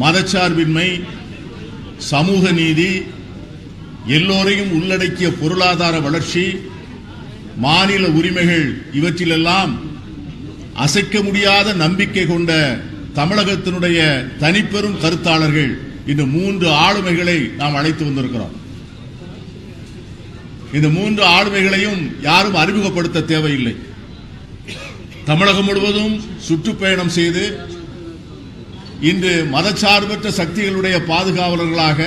மதச்சார்பின்மை சமூக நீதி எல்லோரையும் உள்ளடக்கிய பொருளாதார வளர்ச்சி மாநில உரிமைகள் இவற்றிலெல்லாம் அசைக்க முடியாத நம்பிக்கை கொண்ட தமிழகத்தினுடைய தனிப்பெரும் கருத்தாளர்கள் இந்த மூன்று ஆளுமைகளை நாம் அழைத்து வந்திருக்கிறோம். இந்த மூன்று ஆளுமைகளையும் யாரும் அறிமுகப்படுத்த தேவையில்லை. தமிழகம் முழுவதும் சுற்றுப்பயணம் செய்து இன்று மதச்சார்பற்ற சக்திகளுடைய பாதுகாவலர்களாக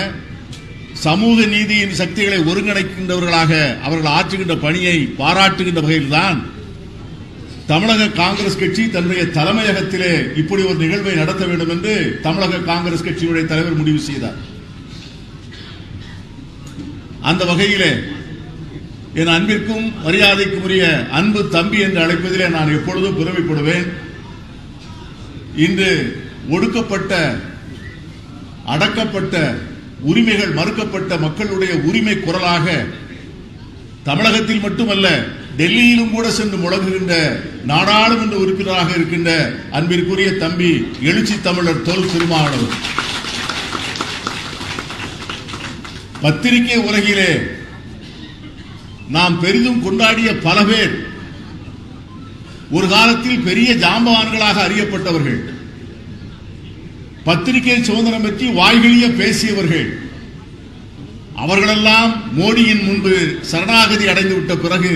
சமூக நீதியின் சக்திகளை ஒருங்கிணைக்கின்றவர்களாக அவர்கள் ஆற்றுகின்ற பணியை பாராட்டுகின்ற வகையில்தான் தமிழக காங்கிரஸ் கட்சி தன்னுடைய தலைமையகத்திலே இப்படி ஒரு நிகழ்வை நடத்த வேண்டும் என்று தமிழக காங்கிரஸ் கட்சியுடைய தலைவர் முடிவு செய்தார். அந்த வகையிலே என் அன்பிற்கும் மரியாதைக்குரிய அன்பு தம்பி என்று அழைப்பதிலே நான் எப்பொழுதும் பெருமைப்படுவேன். இன்று ஒடுக்கப்பட்ட அடக்கப்பட்ட உரிமைகள் மறுக்கப்பட்ட மக்களுடைய உரிமை குரலாக தமிழகத்தில் மட்டுமல்ல டெல்லியிலும் கூட சென்று முழங்குகின்ற நாடாளுமன்ற உறுப்பினராக இருக்கின்ற அன்பிற்குரிய தம்பி எழுச்சி தமிழர் தொல் திருமாவளவன். பத்திரிகை உலகிலே நாம் பெரிதும் கொண்டாடிய பல பேர் ஒரு காலத்தில் பெரிய ஜாம்பவான்களாக அறியப்பட்டவர்கள் பத்திரிகை சுதந்திரம் பற்றி வாய்களிய பேசியவர்கள் அவர்களெல்லாம் மோடியின் முன்பு சரணாகதி அடைந்து விட்ட பிறகு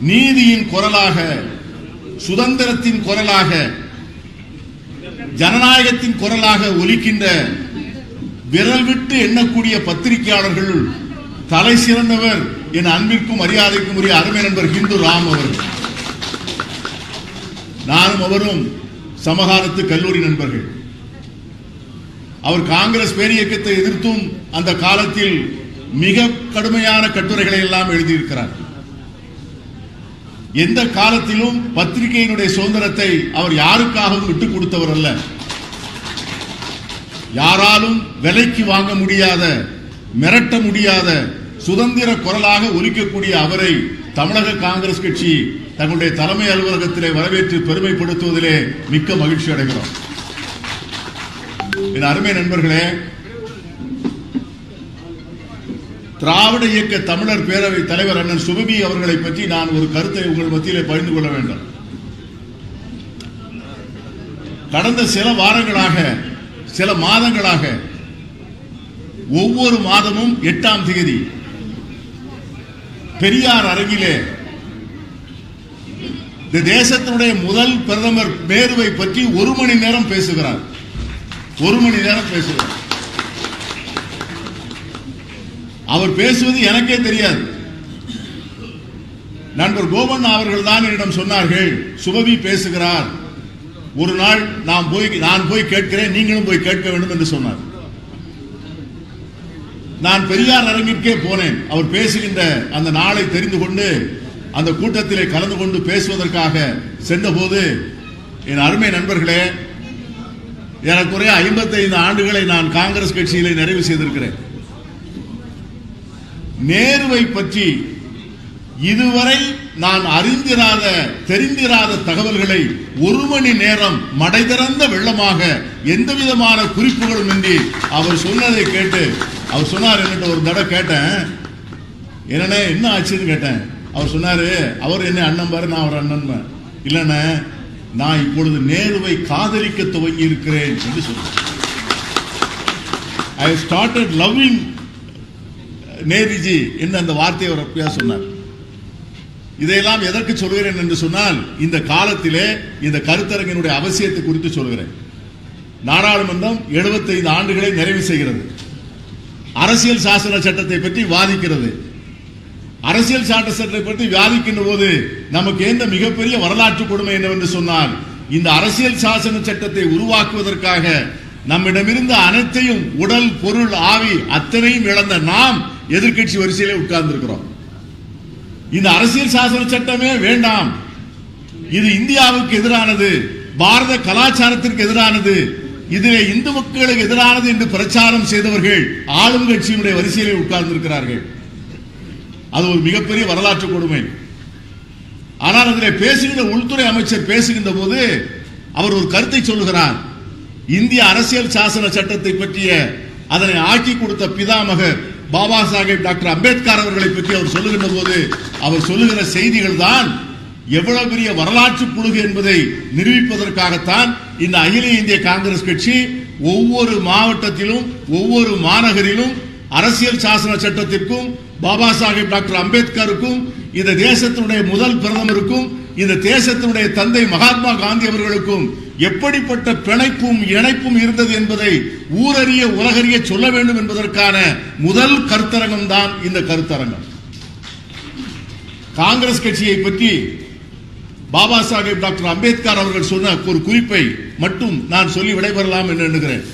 நீதியின் குரலாக சுதந்திரத்தின் குரலாக ஜனநாயகத்தின் குரலாக ஒலிக்கின்ற விரல் விட்டு எண்ணக்கூடிய பத்திரிகையாளர்கள் தலை சிறந்தவர் என் அன்பிற்கும் மரியாதைக்கும் உரிய அருமை நண்பர் ஹிந்து ராம் அவர் நானும் அவரும் சமகாலத்து கல்லூரி நண்பர்கள். அவர் காங்கிரஸ் பேரியக்கத்தை எதிர்த்தும் அந்த காலத்தில் மிக கடுமையான கட்டுரைகளை எல்லாம் எழுதியிருக்கிறார். எந்த காலத்திலும் பத்திரிகையினுடைய சுதந்திரத்தை அவர் யாருக்காகவும் விட்டுக் கொடுத்தவர் அல்ல. யாராலும் விலைக்கு வாங்க முடியாத மிரட்ட முடியாத சுதந்திர குரலாக ஒலிக்கக்கூடிய அவரை தமிழக காங்கிரஸ் கட்சி தங்களுடைய தலைமை அலுவலகத்திலே வரவேற்று பெருமைப்படுத்துவதிலே மிக்க மகிழ்ச்சி அடைகிறோம். என் அருமை நண்பர்களே திராவிட இயக்க தமிழர் பேரவை தலைவர் அண்ணன் சுபபி அவர்களை பற்றி நான் ஒரு கருத்தை உங்கள் மத்தியிலே பகிர்ந்து கொள்ள வேண்டும். கடந்த சில வாரங்களாக சில மாதங்களாக ஒவ்வொரு மாதமும் எட்டாம் தேதி. பெரியார் அரங்கிலே இந்த தேசத்தினுடைய முதல் பிரதமர் பேருவை பற்றி ஒரு மணி நேரம் பேசுகிறார். ஒரு மணி நேரம் பேசுகிறார். அவர் பேசுவது எனக்கே தெரியாது. நண்பர் கோபன் அவர்கள் தான் என்னிடம் சொன்னார்கள் சுபவி பேசுகிறார். ஒரு நாள் நான் போய் நான் போய் கேட்கிறேன் நீங்களும் போய் கேட்க வேண்டும் என்று சொன்னார். நான் பெரியார் அரங்கிற்கே போனேன். அவர் பேசுகின்ற அந்த நாளை தெரிந்து கொண்டு அந்த கூட்டத்திலே கலந்து கொண்டு பேசுவதற்காக சென்றபோது என் அருமை நண்பர்களே எனக்குறைய ஐம்பத்தைந்து ஆண்டுகளை நான் காங்கிரஸ் கட்சியிலே நிறைவு செய்திருக்கிறேன். நேருவை பற்றி இதுவரை நான் அறிந்திராத தெரிந்திராத தகவல்களை ஒரு மணி நேரம் மடை திறந்த வெள்ளமாக எந்த விதமான குறிப்புகளும் இன்றி அவர் சொன்னதை கேட்டு அவர் சொன்னார் என்கிட்ட ஒரு தடவை கேட்டேன். என்னண்ணே என்ன ஆச்சுன்னு கேட்டேன். அவர் சொன்னார் அவர் என்ன அண்ணன் பாரு நான் அவர் அண்ணன் இல்லைண்ணே நான் இப்பொழுது நேருவை காதலிக்க துவங்கி இருக்கிறேன் என்று சொன்னார். ஐ ஸ்டார்டட் லவ்விங் நேருஜி என்று அந்த வார்த்தையை அவர் அப்படியா சொன்னார். இதையெல்லாம் எதற்கு சொல்கிறேன்? என்று சொன்னால் இந்த காலத்திலே இந்த கருத்தரங்கினுடைய அவசியத்தை குறித்து சொல்கிறேன். நாடாளுமன்றம் 75 ஆண்டுகளை நிறைவு செய்கிறது. அரசியல் சாசன சட்டத்தை பற்றி வாதிக்கிறது. அரசியல் சாட்ட சட்டத்தை பற்றி வாதிக்கின்ற போது நமக்கு எந்த மிகப்பெரிய வரலாற்று கொடுமை என்னவென்று சொன்னால் இந்த அரசியல் சாசன சட்டத்தை உருவாக்குவதற்காக நம்மிடமிருந்து அனைத்தையும் உடல் பொருள் ஆவி அத்தனையும் இழந்த நாம் எதிர்க்கட்சி வரிசையிலே உட்கார்ந்திருக்கிறோம். இந்த அரசியல் சாசன சட்டமே வேண்டாம். இது இந்தியாவுக்கு எதிரானது பாரத கலாச்சாரத்திற்கு எதிரானது இதிலே இந்து மக்களுக்கு எதிரானது என்று பிரச்சாரம் செய்தவர்கள் ஆளும் கட்சியினுடைய வரிசையிலே உட்கார்ந்திருக்கிறார்கள். அது ஒரு மிகப்பெரிய வரலாற்று கொடுமை. ஆனால் அதில் பேசுகின்ற உள்துறை அமைச்சர் பேசுகின்ற போது அவர் ஒரு கருத்தை சொல்லுகிறார். இந்திய அரசியல் சாசன சட்டத்தை பற்றிய அதனை ஆக்கி கொடுத்த பிதாமகர் பாபா சாஹேப் டாக்டர் அம்பேத்கர் அவர்களை பற்றி அவர் சொல்லுகின்ற போது அவர் சொல்லுகிற செய்திகள் தான் எவ்வளவு பெரிய வரலாற்று புழுகு என்பதை நிரூபிப்பதற்காகத்தான் இந்த அகில இந்திய காங்கிரஸ் கட்சி ஒவ்வொரு மாவட்டத்திலும் ஒவ்வொரு மாநகரிலும் அரசியல் சாசன சட்டத்திற்கும் பாபா சாஹேப் டாக்டர் அம்பேத்கருக்கும் இந்த தேசத்தினுடைய முதல் பிரதமருக்கும் இந்த தேசத்தினுடைய தந்தை மகாத்மா காந்தி அவர்களுக்கும் எப்படிப்பட்ட பிணைப்பும் இணைப்பும் இருந்தது என்பதை ஊரறிய உலகறிய சொல்ல வேண்டும் என்பதற்கான முதல் கருத்தரங்கம் தான் இந்த கருத்தரங்கம். காங்கிரஸ் கட்சியை பற்றி பாபா சாஹேப் டாக்டர் அம்பேத்கர் அவர்கள் சொன்ன ஒரு குறிப்பை மட்டும் நான் சொல்லி விடைபெறலாம் என்று எண்ணுகிறேன்.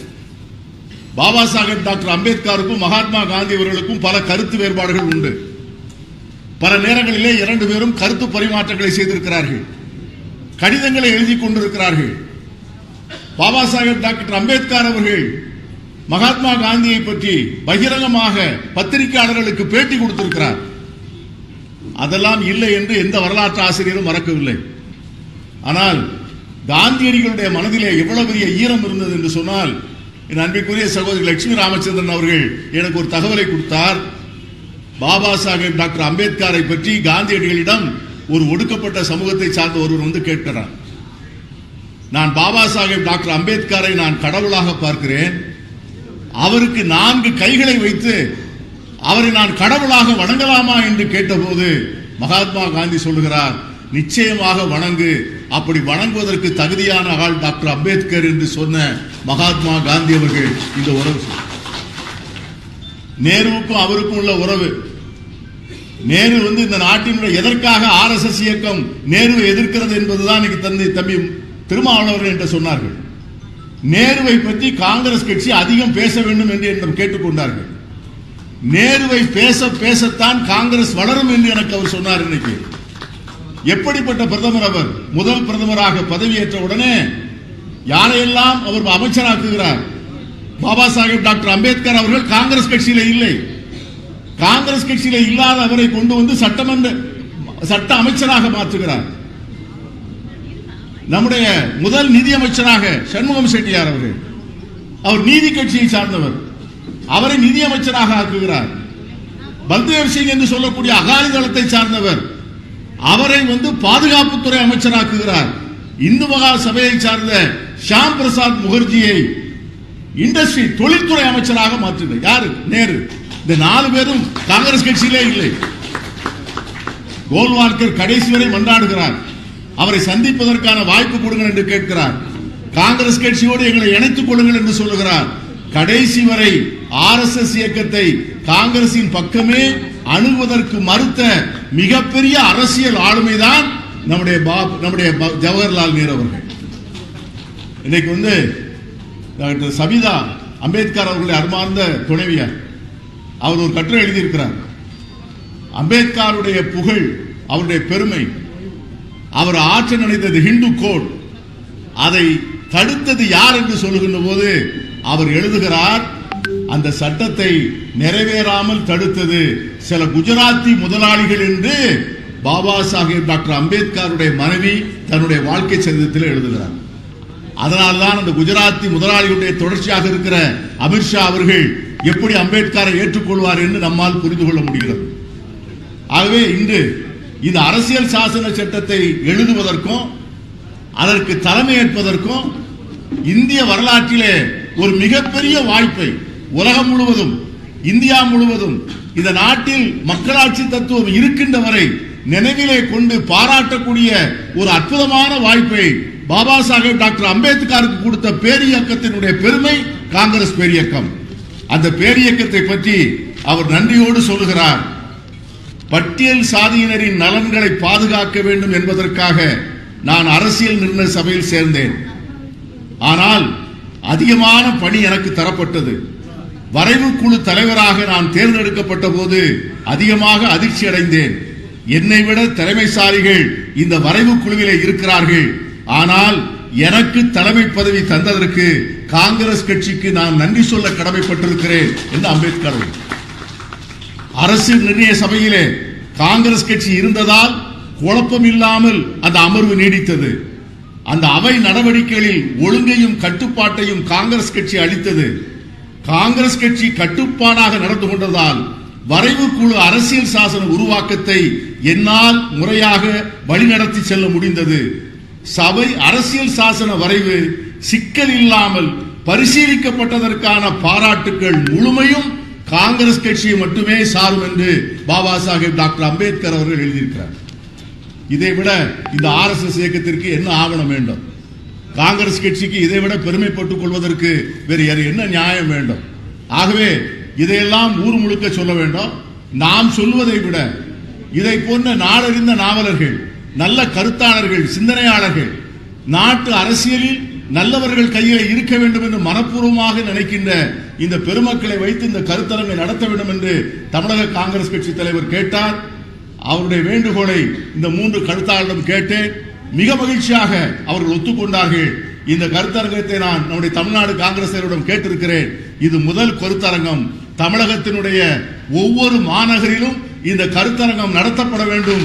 பாபா சாஹேப் டாக்டர் அம்பேத்கருக்கும் மகாத்மா காந்தி அவர்களுக்கும் பல கருத்து வேறுபாடுகள் உண்டு. பல நேரங்களிலே இரண்டு பேரும் கருத்து பரிமாற்றங்களை செய்திருக்கிறார்கள். கடிதங்களை எழுதி கொண்டிருக்கிறார்கள். பாபா சாஹேப் டாக்டர் அம்பேத்கர் அவர்கள் மகாத்மா காந்தியை பற்றி பகிரங்கமாக பத்திரிகையாளர்களுக்கு பேட்டி கொடுத்திருக்கிறார். அதெல்லாம் இல்லை என்று எந்த வரலாற்று ஆசிரியரும் மறக்கவில்லை. ஆனால் காந்தியடிகளுடைய மனதிலே எவ்வளவு பெரிய ஈரம் இருந்தது என்று சொன்னால் என் அன்பிற்குரிய சகோதரி லட்சுமி ராமச்சந்திரன் அவர்கள் எனக்கு ஒரு தகவலை கொடுத்தார். பாபா சாஹேப் டாக்டர் அம்பேத்கரை பற்றி காந்தியடிகளிடம் ஒரு ஒடுக்கப்பட்ட சமூகத்தை சார்ந்த ஒருவர் வந்து கேட்கிறார். நான் பாபா சாஹேப் டாக்டர் அம்பேத்கரை நான் கடவுளாக பார்க்கிறேன். அவருக்கு நான்கு கைகளை வைத்து அவரை நான் கடவுளாக வணங்கலாமா என்று கேட்டபோது மகாத்மா காந்தி சொல்லுகிறார் நிச்சயமாக வணங்கு. அப்படி வணங்குவதற்கு தகுதியான ஆள் டாக்டர் அம்பேத்கர் என்று சொன்ன மகாத்மா காந்தி அவர்கள் இந்த உறவு. நேருவுக்கும் அவருக்கும் உள்ள உறவு. நேரு வந்து இந்த நாட்டினுடைய எதற்காக ஆர்எஸ்எஸ் இயக்கம் நேருவை எதிர்க்கிறது என்பதுதான் இன்னைக்கு தந்தை தம்பி திருமாவளவர்கள் என்று சொன்னார்கள். நேருவை பற்றி காங்கிரஸ் கட்சி அதிகம் பேச வேண்டும் என்று என்னிடம் கேட்டுக்கொண்டார்கள். நேருவை பேச பேசத்தான் காங்கிரஸ் வளரும் என்று எனக்கு அவர் சொன்னார் இன்னைக்கு. எப்படிப்பட்ட பிரதமர் அவர்? முதல் பிரதமராக பதவியேற்ற உடனே யாரையெல்லாம் அவர் அமைச்சராக்குகிறார்? பாபா சாஹேப் டாக்டர் அம்பேத்கர் அவர்கள் காங்கிரஸ் கட்சியில இல்லை. காங்கிரஸ் கட்சியில இல்லாத அவரை கொண்டு வந்து சட்டமன்ற சட்ட அமைச்சராக மாற்றுகிறார். நம்முடைய முதல் நிதி அமைச்சராக சண்முகம் செட்டியார் அவர்கள். அவர் நீதி கட்சியை சார்ந்தவர். அவரை நிதி அமைச்சராக ஆக்குகிறார். பல்தேவ் சிங் என்று சொல்லக்கூடிய அகாலி தளத்தை சார்ந்தவர். அவரை வந்து பாதுகாப்புத்துறை அமைச்சராக்குகிறார். இந்து மகா சபையை சார்ந்த ஷாம் பிரசாத் முகர்ஜியை இண்டஸ்ட்ரி தொழில்துறை அமைச்சராக மாற்றுகிறார். யாரு? நேரு. இந்த நாலு பேரும் காங்கிரஸ் கட்சியிலே இல்லை. கோல்வால்கர் கடைசி வரை மன்றாடுகிறார். அவரை சந்திப்பதற்கான வாய்ப்பு கொடுங்கள் என்று கேட்கிறார். காங்கிரஸ் கட்சியோடு எங்களை இணைத்துக் கொள்ளுங்கள் என்று சொல்லுகிறார். கடைசி வரை ஆர்எஸ்எஸ் இயக்கத்தை காங்கிரசின் பக்கமே அணுகுவதற்கு மறுத்த மிகப்பெரிய அரசியல் ஆளுமைதான் நம்முடைய பாப் நம்முடைய ஜவஹர்லால் நேரு அவர்கள். இன்னைக்கு வந்து டாக்டர் சபிதா அம்பேத்கர் அவர்களுடைய அருமார்ந்த துணைவியார். அவர் ஒரு கட்டுரை எழுதியிருக்கிறார். அம்பேத்கருடைய புகழ் அவருடைய பெருமை அவர் ஆற்ற நினைத்தது ஹிந்து கோட் அதை தடுத்தது யார் என்று சொல்லுகின்ற போது அவர் எழுதுகிறார் அந்த சட்டத்தை நிறைவேறாமல் தடுத்தது சில குஜராத்தி முதலாளிகள் என்று பாபா சாஹேப் டாக்டர் அம்பேத்கருடைய மனைவி தன்னுடைய வாழ்க்கை சரிதத்தில் எழுதுகிறார். அதனால் தான் அந்த குஜராத்தி முதலாளிகளுடைய தொடர்ச்சியாக இருக்கிற அமித்ஷா அவர்கள் எப்படி அம்பேத்கரை ஏற்றுக்கொள்வார் என்று நம்மால் புரிந்து கொள்ள முடிகிறது. ஆகவே இன்று இந்த அரசியல் சாசன சட்டத்தை எழுதுவதற்கும் அதற்கு தலைமையேற்பதற்கும் இந்திய வரலாற்றிலே ஒரு மிகப்பெரிய வாய்ப்பை உலகம் முழுவதும் இந்தியா முழுவதும் இந்த நாட்டில் மக்களாட்சி தத்துவம் இருக்கின்ற வரை நினைவிலே கொண்டு பாராட்டக்கூடிய ஒரு அற்புதமான வாய்ப்பை பாபா சாஹேப் டாக்டர் அம்பேத்கருக்கு கொடுத்த பேரியக்கத்தினுடைய பெருமை காங்கிரஸ் பேரியக்கம். அந்த பேரியக்கத்தை பற்றி அவர் நன்றியோடு சொல்லுகிறார். பட்டியல் சாதியினரின் நலன்களை பாதுகாக்க வேண்டும் என்பதற்காக நான் அரசியல் நிர்ணய சபையில் சேர்ந்தேன். ஆனால் அதிகமான பணி எனக்கு தரப்பட்டது. வரைவு குழு தலைவராக நான் தேர்ந்தெடுக்கப்பட்ட போது அதிகமாக அதிர்ச்சி அடைந்தேன். என்னை விட திறமைசாலிகள் இந்த வரைவு குழுவிலே இருக்கிறார்கள். ஆனால் எனக்கு தலைமை பதவி தந்ததற்கு காங்கிரஸ் கட்சிக்கு நான் நன்றி சொல்ல கடமைப்பட்டிருக்கிறேன் என்று அம்பேத்கர் அரசு நிர்ணய சபையிலே காங்கிரஸ் கட்சி இருந்ததால் குழப்பம் இல்லாமல் அந்த அமர்வு நீடித்தது. அந்த அவை நடவடிக்கைகளில் ஒழுங்கையும் கட்டுப்பாட்டையும் காங்கிரஸ் கட்சி அளித்தது. காங்கிரஸ் கட்சி கட்டுப்பாடாக நடந்து கொண்டதால் வரைவு குழு அரசியல் சாசன உருவாக்கத்தை என்னால் முறையாக வழிநடத்தி செல்ல முடிந்தது. சபை அரசியல் சாசன வரைவு சிக்கல் இல்லாமல் பரிசீலிக்கப்பட்டதற்கான பாராட்டுக்கள் முழுமையும் காங்கிரஸ் கட்சியை மட்டுமே சாரும் என்று பாபா சாஹேப் டாக்டர் அம்பேத்கர் அவர்கள் எழுதியிருக்கிறார். இதை விட இந்த ஆர்எஸ்எஸ் இயக்கத்திற்கு என்ன ஆவணம் வேண்டும்? காங்கிரஸ் கட்சிக்கு இதை விட பெருமைப்பட்டுக் கொள்வதற்கு வேறு யார் என்ன நியாயம் வேண்டும்? ஆகவே இதையெல்லாம் ஊர் முழுக்க சொல்ல வேண்டும். நாம் சொல்வதை விட இதை போன்ற நாடறிந்த நாவலர்கள் நல்ல கருத்தாளர்கள் சிந்தனையாளர்கள் நாட்டு அரசியலில் நல்லவர்கள் கையில் இருக்க வேண்டும் என்று மனப்பூர்வமாக நினைக்கின்ற இந்த பெருமக்களை வைத்து இந்த கருத்தரங்கை நடத்த வேண்டும் என்று தமிழக காங்கிரஸ் கட்சி தலைவர் கேட்டார். அவருடைய வேண்டுகோளை இந்த மூன்று கருத்தாளரிடம் கேட்டேன் மிக மகிழ்ச்சியாக அவர்கள் ஒத்துக்கொண்டார்கள். இந்த கருத்தரங்கத்தை நான் நம்முடைய தமிழ்நாடு காங்கிரஸ் கேட்டிருக்கிறேன். இது முதல் கருத்தரங்கம். தமிழகத்தினுடைய ஒவ்வொரு மாநகரிலும் இந்த கருத்தரங்கம் நடத்தப்பட வேண்டும்.